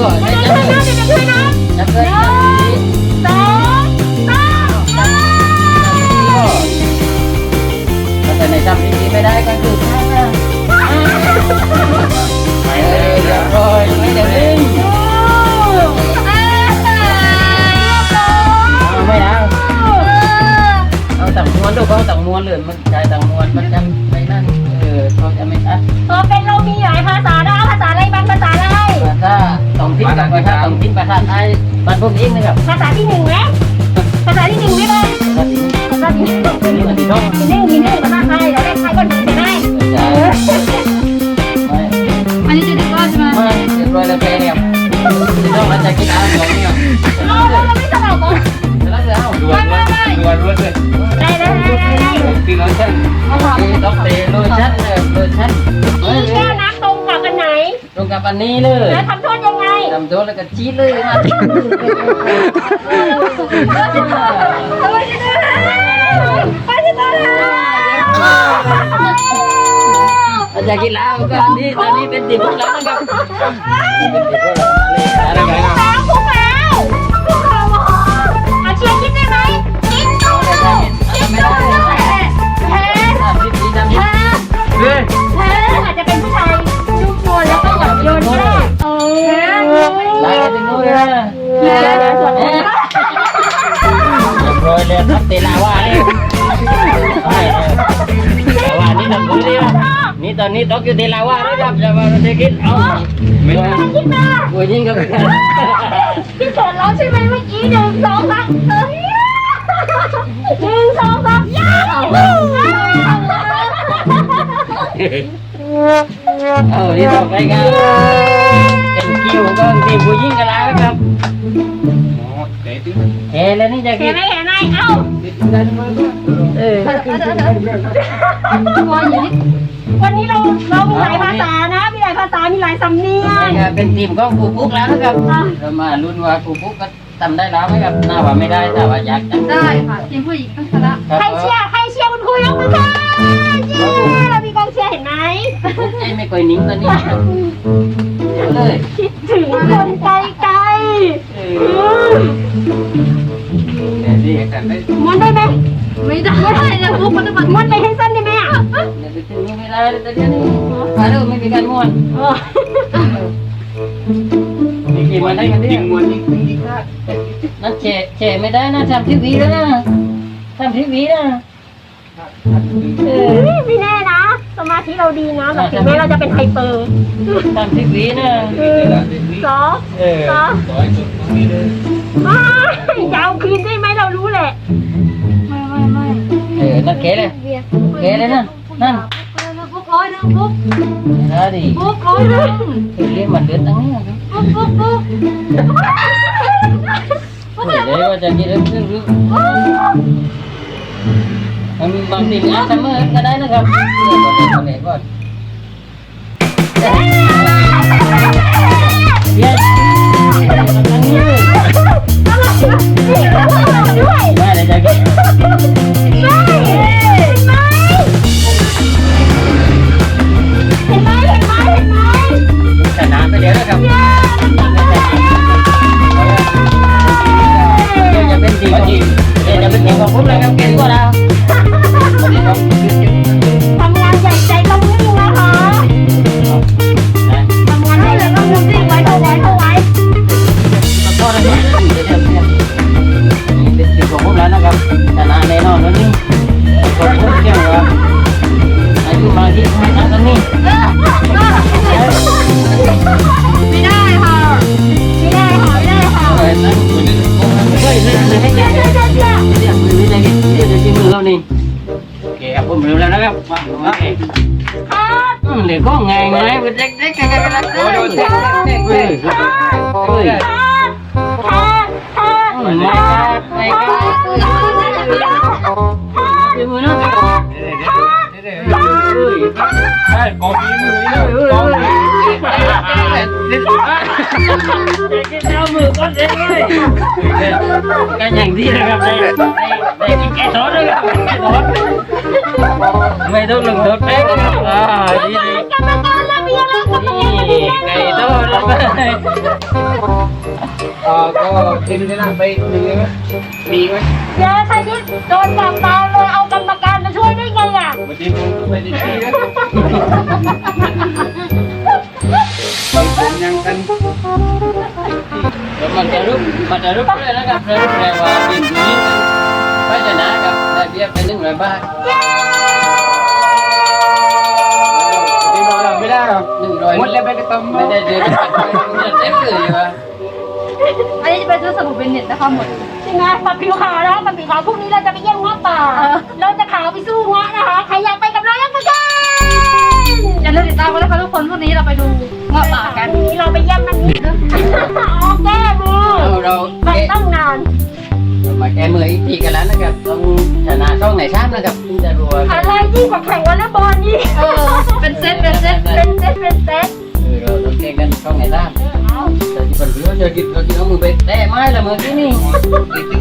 ก่อนได้จับเดี๋ยช่วยนะจับเลยสองสามแต่ในจับที่วีไม่ได้ก็คือข้างหน้าไปเลยเรียบร้อยไม่ได้ดึงไม่เอาเอาต่างม้วนดูเขาต่างม้วนเลยมันใจต่างม้วนมันจะไม่นั่นเออเขาจะไม่ชัดพอเป็นเรามีหลายภาษานะภาษา ต้องทิ้งกับภาษาต้องทิ้งภาษาไทยบ้านผมเองนะครับภาษาที่หนึ่งไหมภาษาที่หนึ่งไหมบ้างภาษาที่ภาษาที่หนึ่งนี่มันที่ต้องที่หนึ่งที่หนึ่งภาษาไทยเราได้ไทยก็หนึ่งใช่ไหมใช่เออไม่อันนี้จะดึงรอดใช่ไหมไม่เรียบร้อยแล้วแพ้เนี่ยที่ต้องมาจากกีฬาสองเนี่ยเอาแล้วเราไม่สลับเหรอแล้วจะเอาดวลดวลดวลเลยได้ได้ได้ได้ได้ทีมเราเช่นเอาค่ะต้องเตะโลชั่นเลยโลชั่นมีแก้วน้ำตรงกับอันไหน ตรงกับอันนี้เลยแล้วทำโทษยังไงทำโดนแล้วก็ชี้เลย มาไปที่ตลาดอาจาร ตอนนี้ตกอยู่เตลาว่านะครับจะมาเด็กินเอาไม่ได้คิดมาโอ้ยยิงกับพี่เกิดร้องใช่ไหมเมื่อกี้หนึ่งสองสามเฮ้ยหนึ่งสองสามยาวเออที่ต่อไปกันเป็นคิวก็ทีมผู้หญิงกันแล้วครับอ๋อเตะถึงเฮ้แล้วนี่จะเห็กินนไหมเห็นไหมเอ้าเออ หลายสำเนียงเป็นทีมของครูปุ๊กแล้วนะครับเรามาลุ้นว่าครูปุ๊กก็ทำได้แล้วไหมครับน่าว่าไม่ได้แต่ว่าอยากทำได้ค่ะทีมผู้หญิงต้องชนะครับใครเชียร์ใครเชียร์คุณครูยกมือค่ะเย้เรามีกองเชียร์เห็นไหมใจไม่ค่อยนิ่งตอนนี้เลยคิดถึงคนไกลไกลเออนี่กันได้ม้วนได้ไหม ไม่ได้นะพวกมันจะมาม้วนไปให้สั้นได้ไหมอะเดี๋ยวไปถึงนี่ไม่ได้เลยตอนนี้มาเร็วไม่มีการม้วนเออนี่กี่มาได้กันยิเนี่ยงมวนยิงยิงพลาดนั่นเฉะเฉะไม่ได้นะทำทีวีแล้วนะทำทีวีนะเออเฮ้ยไม่แน่นะ สมาธิเราดีนะแบบถึงแม้เราจะเป็นไฮเปอร์ทำทีวีนะหนึ่งสองเออสามต่อยสุดตรงนี้เลยไม่ยาวคืนได้ไหมเรารู้แหละไม่ไม่ไม่ nó kể lên. Kể lên nè. Nè. Phúc lối nữa, Phúc Đó đi. Phúc lối nữa Thì liên mình đứa tấn Phúc, Phúc, Phúc Phúc Để qua chẳng kia đứng đứng đứng Mình bằng tình ác lắm ơi, cái đấy nó gặp. Để để con Yes. Ba để cho kia. pulang yang kira. เอามือก้อนเด็กเลยกันอย่างที่นะครับได้ได้ได้แก่โดนเลยครับแก่โดนไม่ต้องลงโทษแป๊กนะครับอ่าดีดีกรรมการระเบียบแล้วกรรมการระเบีนี่ยบไก่โดนแล้วไปอ่าก็ทีมที่นั่งไปหนึ่งไหมมีไหมเดี๋ยวใครที่โดนจับตาเลยเอากรรมการมาช่วยได้ไงอะมาทีมไปทีมที่น มันจะรุกมันจะรุกเลยนะครับแปลว่าทีมนี้ไปชนะครับได้เบี้ยไปหนึ่งร้อยบาททีมเราไม่ได้หรอหนึ่งร้อยหมดแล้วไปกระต้มไม่ได้เดือนเดือนเต็มเลยวะอันนี้จะไปซื้อสบู่เป็นเน็ตนะคะหมดใช่ไหมปับผิวขาวแล้วปับผิวขาวพรุ่งนี้เราจะไปเยี่ยมเงาะป่าเออเราจะขาวไปสู้เงาะนะคะ ใครอยากไปกับเรายังมากันอย่าลืมติดตามกันนะคะทุกคนพรุ่งนี้เราไปดู เงาะป่ากันพรุ่งนี้เราไปเยี่ยมนันนี้อ๋อแก้มือเราเรามันต้องนานมาแก้มืออีกทีกันแล้วนะครับต้องชนะช่องไหนชาตินะครับถึงจะรู้ว่าอะไรยิ่งกว่าแข่งวอลเลย์บอลนี่เออเป็นเซตเป็นเซตเป็นเซตเป็นเซตเราต้องแข่งกันช่องไหนชาติเอาแต่ที่คนรู้ว่าจะกินเรากินเอามือไปแต่ไม้ละมือที่นี่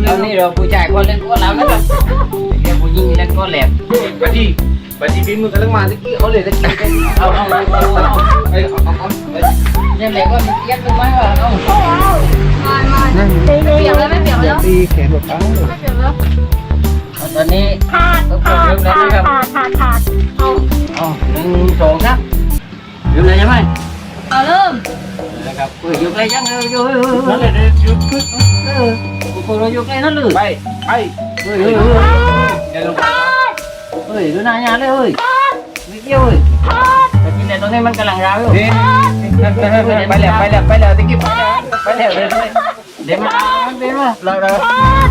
ตอนนี้เราผู้ชายคนเล่นก็แล้วนะครับเดี๋ยวผู้หญิงเล่นก็แหลมปฏิปฏิบินมือกำ baju bimu kalau mana ki oleh lagi kau kau kau าเอาเอาเอา quá tiếc tôi mới vào không biểu lên mới biểu lên đi kẻ một cái rồi ตอนนี้ทุกคนเริ่มแล้วนะครัเอาอ๋อหนึ่งสองครับยุ่มเลยใช่ไหมเอาเริ่มนะครับยกเลยยังเออโยยนั่นเลยยกเออพวกเรายกเลยนั่นเลยไปไปเฮ้ยเฮ้ยเฮ้ย เดี๋ยวลงขาดเฮ้ยดูหน้ายาเลยเฮ้ยขาดไม่เกี่ยวเฮ้ยขาดแต่ที่ไหนตรงนี้มันกำลังราวอยู่นี่ไปแล้วไปแล้วไปแล้วตะกี้ไปแล้วไปแล้วเลยเดี๋ยวมันเอามันเป็นว่าเราเราขาด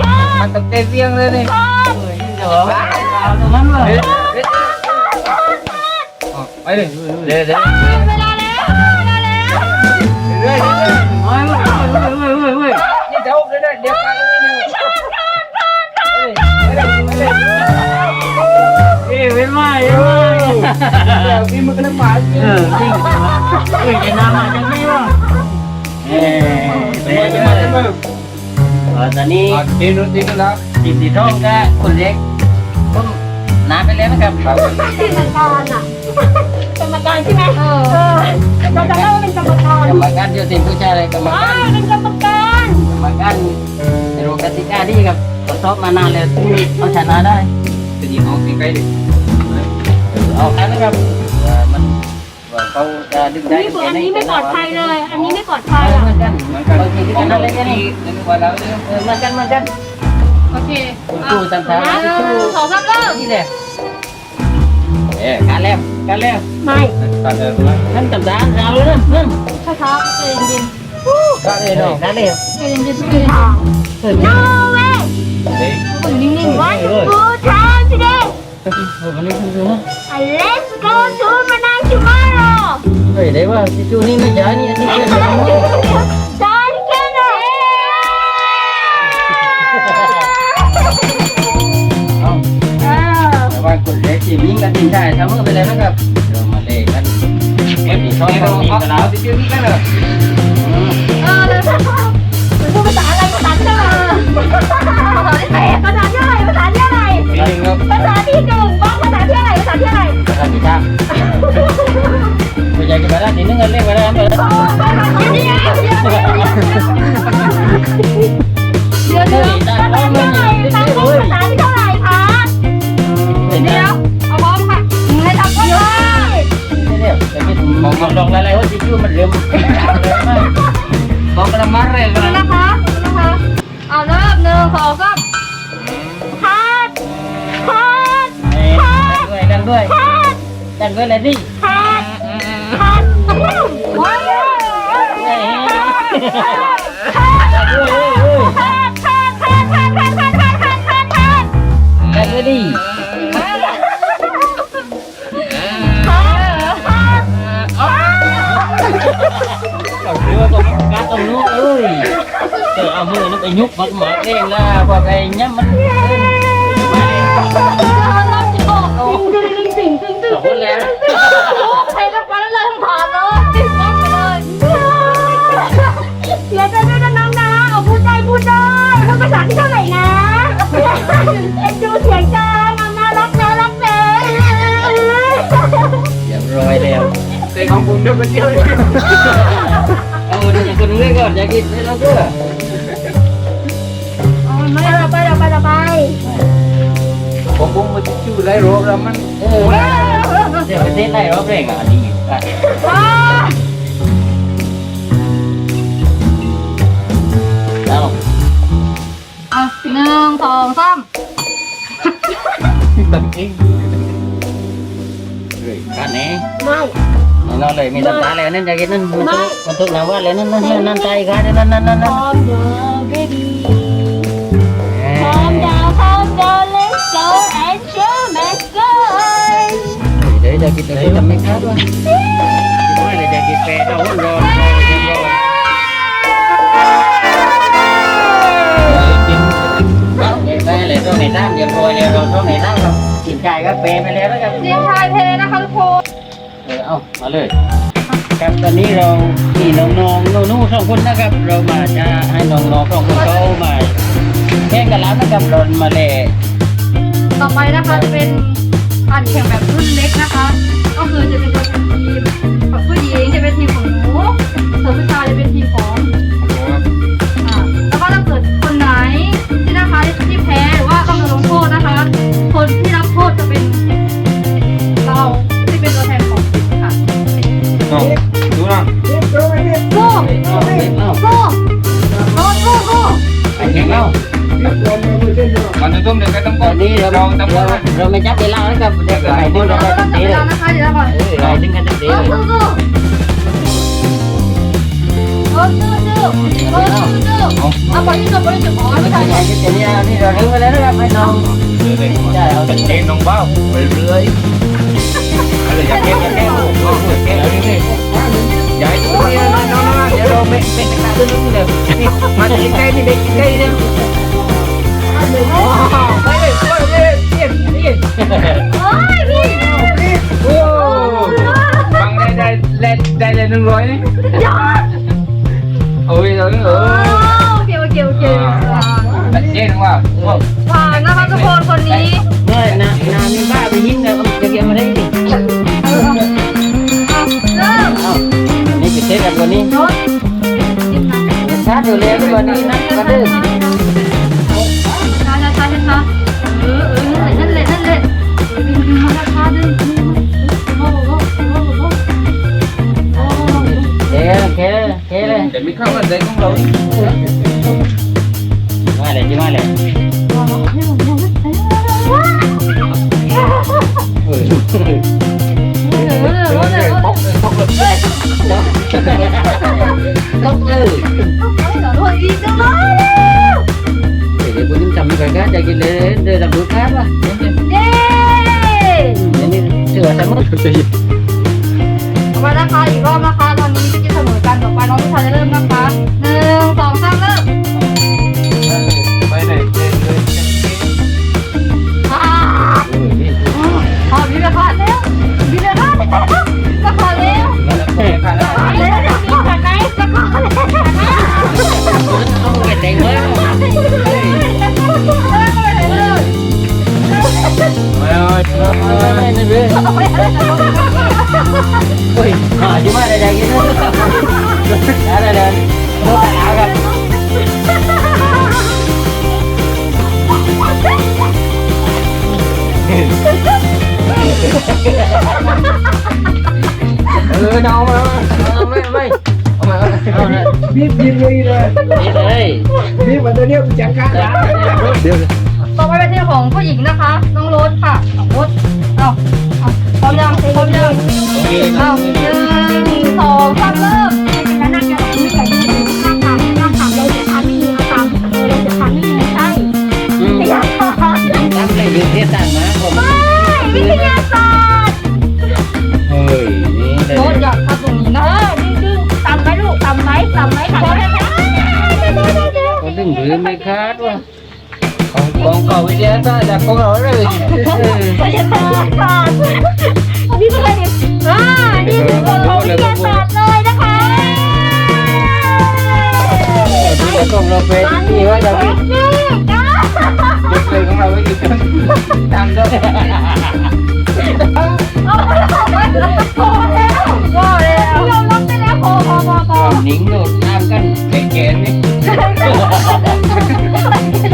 ขาดมันต้องเตะเสียงเลยนี่ขาดเฮ้ยเดี๋ยวเอาตรงนั้นเลยไปเลยเดี๋ยวเดี๋ยวเวลาแล้วเว Lagi makan pagi. Eh, enak macam ni lah. Eh, macam mana? Kalau tadi tidur tidur lah. Tidur tidur ke kulit. น้มน้ำไปแล้วนะครับเป็นกรรมการอะกรรมการใช่ไหมเออเราจะเล่าว่าเป็นกรรมการกรรมการเดียวสิผู้ชายอะไรกรรมการเป็นกรรมการกรรมการในโรูปกติกาที่รับทดชอบมานานแล้วเอาชนะได้จะยิงของสิไกล้เล อาแค่นะครับมันว่าเขาจะดึงได้นี่อันนี้ไม่ปลอดภัยเลย อันนี้ไม่ปลอดภัยเหอะมือนกันเหมือนกันบางทีที่กันนั่นเลยนี่นึกว่าแล้วเนี่ยเหมือนกันเหมือนกันโอเคคุณครูตามทางหนึ่งสองสามเริ่มนี่แหละเอ๊การแล้วการแล้วไม่ตัดเลยนะท่านตำทางเอาเลยนะนั่นช้าๆใจเย็นการเลยเนาะการแล้วๆใจเย็นๆใจไม่เย็นทางเฮ้ย no way เฮ้ยๆอยู่นิ่งๆไว้ one good time today วันนี้คุณดูนะ and let's go to Manang tomorrow เฮ้ยได้ว่าที่จูนี่ไม่ใช่นี่อันนี้เป็นอะไร John Kennedy เอาเออแต่ว่าคนเล็กทีมยิงกันทีมชายทำเมื่อไปเลยนะครับเดี๋ยวมาเล่กันเก็บที่ช่องนี่เขาเราทีมเอากันแล้วเอาที่ชื่อนี่กันเหรอเออเลยมันพูดภาษาอะไรภาษาเท่าไหร่ภาษาที่ไหนภาษาที่อะไรภาษาที่อะไรทีหนึ่งครับภาษาที่หนึ่ง กันอยู่ข้างไม่ใหกันไปแล้วทีนึกเงินเล่นไปแล้วเงิน กับเรือก็กัดเอาลูกเอ้ยเออเอามือนล้วไปยุบมันหมดเองละพอไปย้ำมันสองจ้คนแล้วเรียอย่าบร้อยแล้ว เด็กของผมเดินไปเที่ยวเลยเอาเดี๋ยวคนเรื่อยก่อนอย่ากินให้เราเด้อไปเราไปเราไปเราไปผมผมมาชื่อไรโรคแล้วมันเออเดี๋ยวไปเทสได้รอบแรกอะอันนี้อะว้าเอาอะหนึ่งสองสามตัดเองกันนี้ไม่ นอนเลยมีตาตาแล้วนั่นอยากินนั่นมันทุกมันทุกหนาว่าเลยนั่นนั่นนั่นใจกันนั่นนั่นนั่นนั่นร้อมเด้อ baby พร้อมดาวพร้อมดาว let's go and show let's go เดี๋ยวจะกินเดี๋ยวทำไม่คาดว่าไม่เลยจะกินแปดเอารอรอรอกินไปเลยต้องในน้ำเดี๋ยวโรยเลยเราต้องในน้ำครับกินไก่ก็เปไปแล้วนะครับ เสียงชายเพลนะคะทุกคน เออเอามาเลย ครับตอนนี้เราที่น้องๆหนูๆสองคนนะครับ เรามาจะให้น้องๆสองคนเขามาแข่งกันแล้วนะครับเรามาเลยต่อไปนะคะจะเป็นการแข่งแบบรุ่นเล็กนะคะ ก็คือจะเป็นทีมของผู้หญิงจะเป็นทีมของหนูส่วนผู้ชายจะเป็นทีมของอ่าแล้วก็ถ้าเกิดคนไหนที่นะคะที่แพ้ มันจะต้มเดี๋ยวก็ต้องตก้อนนี้เราเราเราต้องก้เราไม่จับเวลาแล้วครับเด็กไปดึงเรากันเริ่มเต็จับมเวที่เลลายนะคะเดี๋ยวก่อนเออไปดึงกันเต็มที่โก้เลยโก้โก้โก้ซื่อซื่อโก้ซื่อซื่อเอาไปที่ตัวไปที่ตัวอ๋อไม่ไม่ใช่ใช่ไงจะนี่นี่เราดึงไปแล้วนะครับให้น้องใช่เอาตัเต็ดมเองน้องเบ้าไปเรื่อยอะไรอยากแข่เก็งบแข่งแก้วก็เก็บเรื่อยใหญ่ตัว นี้นะน้องๆเดี๋ยวเราเป็นเป็นนักตื้นเดี๋ยวมาใกล้ๆนี่เด็กใกล้ๆเนี่ยไปเลยไปเลยเยี่ยมเยี่ยมโอ้ยพี่โอ้ฟังได้ได้ได้ได้เลยหนึ่งร้อยนี่ยอดโอ้ยเออเอโอ้อเกี่ยวเกี่ยวเกี่ยวตัดเจนว่าผ่านนะคะทุกคนคนนี้เมื่อนานามีบ้าไปยิงเนี่ยจะเกี่ยวมาได้ดิ นี่ปิดเทปกันวันนี้รถชาร์จเร็วๆวันนี้นะก็ดื้อช้าช้าช้าช้าเออเออนั่นแหละนั่นแหละดึงดึงมาช้าดึงโอ้โหโอ้โหโอ้โหโอ้โหเดี๋ยวเคเลยเคเลยแต่ไม่เข้ากันใจของเรามาเลยจีมาเลย ต้องเลยดีจังเลยเดี๋ยวคุณจำไม่ค่อยกันจะกินเลยเดี๋ยวทำดูครับว่ะเย้เดี๋ยวนี้เสือสมุดต่อไปนะคะอีกรอบนะคะตอนนี้ที่เสมอกันต่อไปน้องผู้ชายจะเริ่มนะคะหนึ่งสองสามเริ่มไปเลยเลยอ่าพอพี่จะขาดแล้วพี่จะขาดแล้วจะขาด บมันตัวเนี้ยกูจังกะเดี๋ยวต่อไปเป็นที่ของผู้หญิงนะคะ น้องโรสค่ะโรสเอาเอาพร้อมยังพร้อมยังเอา ลืมไม่คาดว่ะของของเก่าวิทยาศาสตร์จากของเราเลยวิทยาศาสตร์ค่ะอันนี้เป็นอะไรเนี่ยอ่านี่คือของวิทยาศาสตร์เลยนะคะที่ของเราเป็นที่ว่าจะนี่จ้ายกเลยของเราไว้อีกตามด้วยพอแล้วพอแล้วพอแล้วยอมรับไปแล้วพอพอพอพอหนิงโดดน้ำกันแก่ๆนี่ต้อง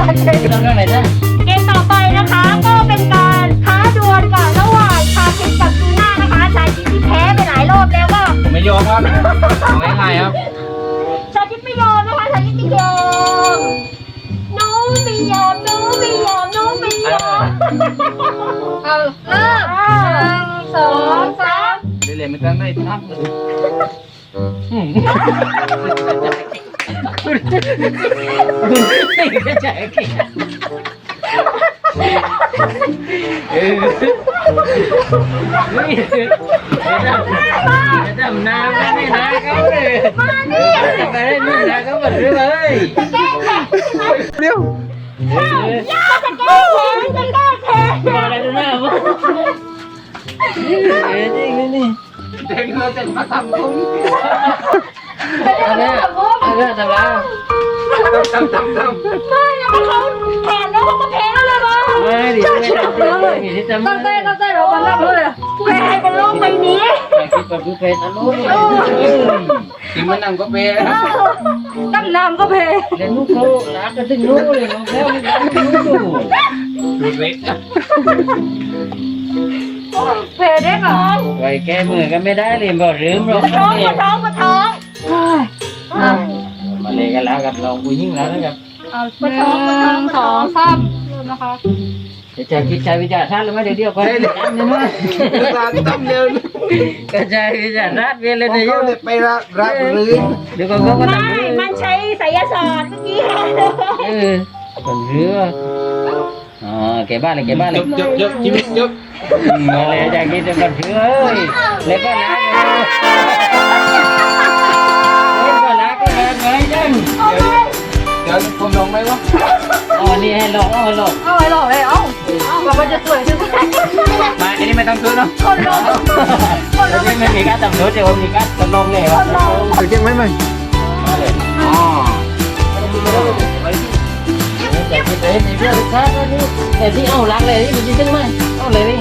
เรื่องไหนจ้ะเกมต่อไปนะคะ ก็เป็นการท้าดวลกันระหว่างชาคิดกับซูน่านะคะชาคิดที่แพ้ไปหลายรอบแล้วก็ไม่ยอมครับเอาง่ายๆครับ ชาคิดไม่ยอมนะคะชาคิดไม่ยอมหนูไม่ยอมหนูไม่ยอมหนูไม่ยอมเอาเริ่มหนึ่งสองสามเดี๋ยวไม่ต้องได้ทักเลยไม่ใช่แก่เออนี่จะดำน้ำกันไม่นะเขาเลยจะไปได้นู่นนะเขาหม ดเลยเร็วย่าจะแก้แค้นจะแก้แค้นมาอะไรนะวะเอ้ยจ ม่เด็กเราจะมาทำทำแล้วทำทำทำไม่ยังไม่เขาแพ้แล้วเขาก็แพ้แล้วเลยไม่ดิไม่ทำเลยตั้งใจตั้งใจเราบันลับเลยแพ้บนโลกใบนี้ไม่คิดว่าคือเพชรอารมณ์ทีมันนั่งก็เปย์ตั้งน้ำก็เพเล่นลูกเขารักกันถึงนู้นเลยน้องแก้วไม่รักถึงนู้นดูเล็กเพเด็กเหรอไว้แก้มือกันไม่ได้เลยบอกลืมหรอกท้องมาท้องมาท้องมา เลยกันแล้วกับเราคุยยิ่งแล้วนะครับเอาหนึ่งสองสามเริ่มนะคะจะใจคิดใจวิจารณ์ท่านหรือไม่เดี๋ยวเดียวก็ได้อันนี้มั้งตาทำเร็วกระจายวิจารณ์ท่านเวียนเลยเขานะโยเนี่ยไปรับรับหรือเดี๋ยวก็เขาก็ทำไม่เรือมันใช้ไสยศาสตร์เมื่อกี้เออทำเรืออ๋อแกบ้านเลยแกบ้านเลยจบจบจบชีวิตจบมาเลยใจคิดจะกันเรือเอ้ยแล้วก็รักเล่ เดี๋ยวผมลงไหมวะอ๋อนี่ให้หลอกเอาหลอกเอาไว้หรอเลยเอ้าเอาแบบมันจะสวยขึ้นมาอันนี้ไม่ต้องซื้อเนาะคนลงแล้วนี่ไม่มีการตำรวจเดี๋ยวมีการตำรวจเลยครับถึงยังไหมไหมอ๋อแต่ที่เป็นในเรื่องค้านี่แต่ที่เอาลักเลยนี่มันจะถึงไหมเอาเลยนี่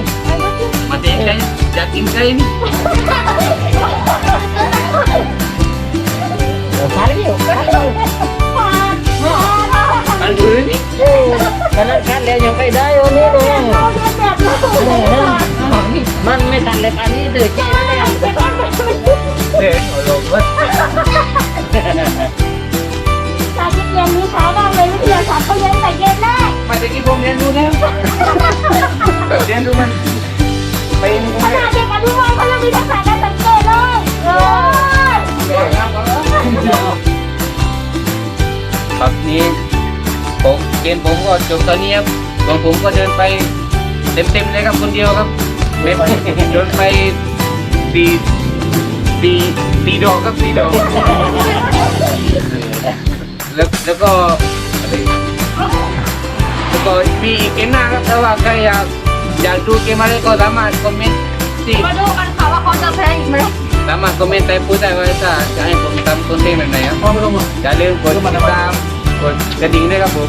มาเด็กไก่อยากกินไก่นี่ เดี๋ยวค้าเร็วค้าเร็วมันถือนี่ขนาดค้าเร็วยังไปได้วันนี้เลยมันไม่ทันเลยอันนี้เดือดแก่แล้ว เด็กลงวะชาคิดเย็นนี้ช้ามากเลยวิทยาศาสตร์เขาเรียนแต่เย็นแรกมาจากที่ผมเรียนรู้แล้วเรียนรู้มันเป็นขนาดเด็กอนุบาลเขายังมีทักษะการสั ครับนี้ผมเกมผมก็จบตอนนี้ครับของผมก็เดินไปเต็มๆเลยครับคนเดียวครับเดินไปตีตีตีดอกครับตีดอกแล้วแล้วก็แล้วก็มีอีกเกมหน้าครับถ้าว่าใครอยากอยากดูเกมอะไรก็สามารถคอมเมนต์มาดูกันค่ะว่าเขาจะแพ้อีกไหม สามารถคอมเมนต์ใต้พูดได้ว่าถ้าจะให้ผมทำคอนเทนต์แบบไหนครับอย่าลืมกดติดตามกดกระดิ่งด้วยครับผม